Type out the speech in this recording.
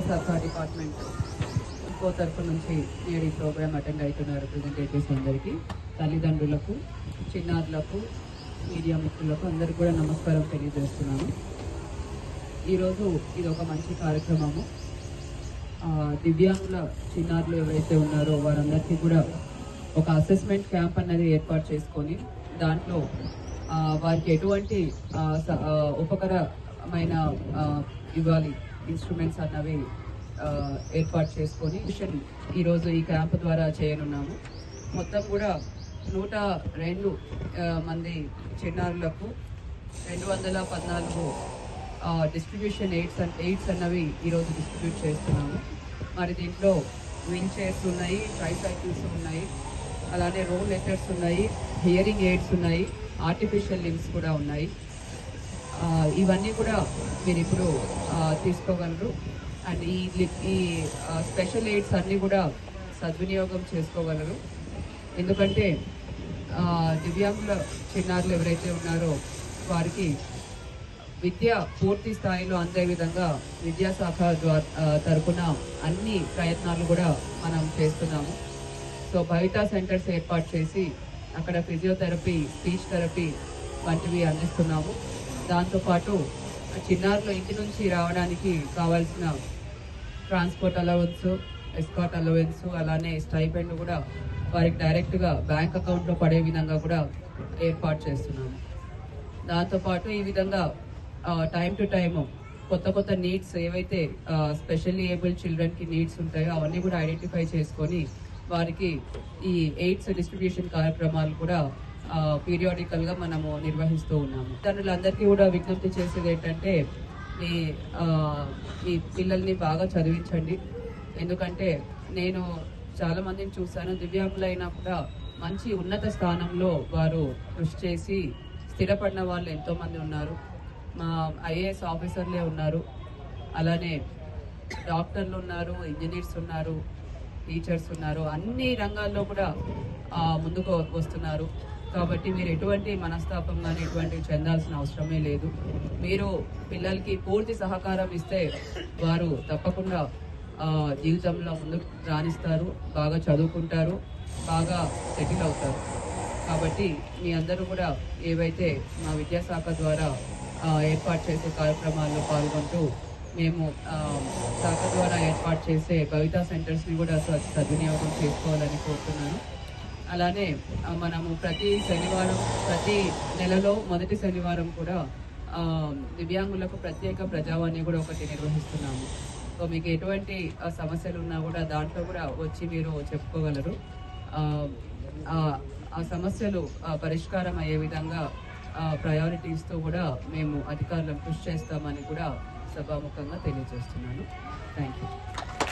శాఖ డిపార్ట్మెంట్ ఇంకో తరఫు నుంచి నేడు ఈ ప్రోగ్రామ్ అటెండ్ అవుతున్న రిప్రజెంటేటివ్స్ అందరికీ. తల్లిదండ్రులకు చిన్నారులకు మీడియా మిత్రులకు అందరికీ కూడా నమస్కారం తెలియజేస్తున్నాను. ఈరోజు ఇది ఒక మంచి కార్యక్రమము. దివ్యాంగుల చిన్నారులు ఎవరైతే ఉన్నారో వారందరికీ కూడా ఒక అసెస్మెంట్ క్యాంప్ అన్నది ఏర్పాటు చేసుకొని దాంట్లో వారికి ఎటువంటి స- ఉపకరమైన ఇవ్వాలి. ఇన్స్ట్రుమెంట్స్ అన్నవి ఏర్పాటు చేసుకొని మిషన్ ఈరోజు ఈ క్యాంప్ ద్వారా చేయనున్నాము. మొత్తం కూడా నూట రెండు మంది చిన్నారులకు రెండు వందల పద్నాలుగు డిస్ట్రిబ్యూషన్ ఎయిడ్స్ ఎయిడ్స్ అన్నవి ఈరోజు డిస్ట్రిబ్యూట్ చేస్తున్నాము. మరి దీంట్లో విన్ చైర్స్ ఉన్నాయి ట్రైసైకిల్స్ ఉన్నాయి అలానే రోల్ లెటర్స్ ఉన్నాయి హియరింగ్ ఎయిడ్స్ ఉన్నాయి ఆర్టిఫిషియల్ లిమ్స్ కూడా ఉన్నాయి. ఇవన్నీ కూడా మీరు ఇప్పుడు తీసుకోగలరు. అండ్ ఈ ఈ స్పెషల్ ఎయిడ్స్ అన్నీ కూడా సద్వినియోగం చేసుకోగలరు. ఎందుకంటే దివ్యాంగుల చిన్నారులు ఎవరైతే ఉన్నారో వారికి విద్య పూర్తి స్థాయిలో అందే విధంగా విద్యాశాఖ ద్వారా తరపున అన్ని ప్రయత్నాలు కూడా మనం చేస్తున్నాము. సో భవితా సెంటర్స్ ఏర్పాటు చేసి అక్కడ ఫిజియోథెరపీ స్పీచ్ థెరపీ వంటివి అందిస్తున్నాము. దాంతోపాటు చిన్నారులు ఇంటి నుంచి రావడానికి కావాల్సిన ట్రాన్స్పోర్ట్ అలవెన్స్ ఎస్కాట్ అలవెన్స్ అలానే స్టైపెండ్ కూడా వారికి డైరెక్ట్గా బ్యాంక్ అకౌంట్లో పడే విధంగా కూడా ఏర్పాటు చేస్తున్నాము. దాంతోపాటు ఈ విధంగా టైం టు టైం కొత్త కొత్త నీడ్స్ ఏవైతే స్పెషల్లీ ఏబుల్ చిల్డ్రన్కి నీడ్స్ ఉంటాయో అవన్నీ కూడా ఐడెంటిఫై చేసుకొని వారికి ఈ ఎయిడ్స్ డిస్ట్రిబ్యూషన్ కార్యక్రమాలు కూడా పీరియాడికల్గా మనము నిర్వహిస్తూ ఉన్నాము. తల్లులందరికీ కూడా విజ్ఞప్తి చేసేది ఏంటంటే మీ మీ పిల్లల్ని బాగా చదివించండి. ఎందుకంటే నేను చాలా మందిని చూశాను దివ్యాంగులైనా కూడా మంచి ఉన్నత స్థానంలో వారు కృషి చేసి స్థిరపడిన వాళ్ళు ఎంతో మంది ఉన్నారు. మా ఐఏఎస్ ఆఫీసర్లే ఉన్నారు. అలానే డాక్టర్లు ఉన్నారు ఇంజనీర్స్ ఉన్నారు టీచర్స్ ఉన్నారు. అన్ని రంగాల్లో కూడా ముందుకు వస్తున్నారు. కాబట్టి మీరు ఎటువంటి మనస్తాపం కానీ ఎటువంటివి చెందాల్సిన అవసరమే లేదు. మీరు పిల్లలకి పూర్తి సహకారం ఇస్తే వారు తప్పకుండా జీవితంలో ముందుకు రాణిస్తారు బాగా చదువుకుంటారు బాగా సెటిల్ అవుతారు. కాబట్టి మీ అందరూ కూడా ఏవైతే మా విద్యాశాఖ ద్వారా ఏర్పాటు చేసే కార్యక్రమాల్లో పాల్గొంటూ మేము శాఖ ద్వారా ఏర్పాటు చేసే కవితా సెంటర్స్ని కూడా సద్వినియోగం చేసుకోవాలని కోరుతున్నాను. అలానే మనము ప్రతి శనివారం ప్రతి నెలలో మొదటి శనివారం కూడా దివ్యాంగులకు ప్రత్యేక ప్రజావాణి కూడా ఒకటి నిర్వహిస్తున్నాము. సో మీకు ఎటువంటి సమస్యలు ఉన్నా కూడా దాంట్లో కూడా వచ్చి మీరు చెప్పుకోగలరు. ఆ, సమస్యలు పరిష్కారం అయ్యే విధంగా ప్రయారిటీస్తో కూడా మేము అధికారులను కృషి చేస్తామని కూడా సభాముఖంగా తెలియజేస్తున్నాను. Thank you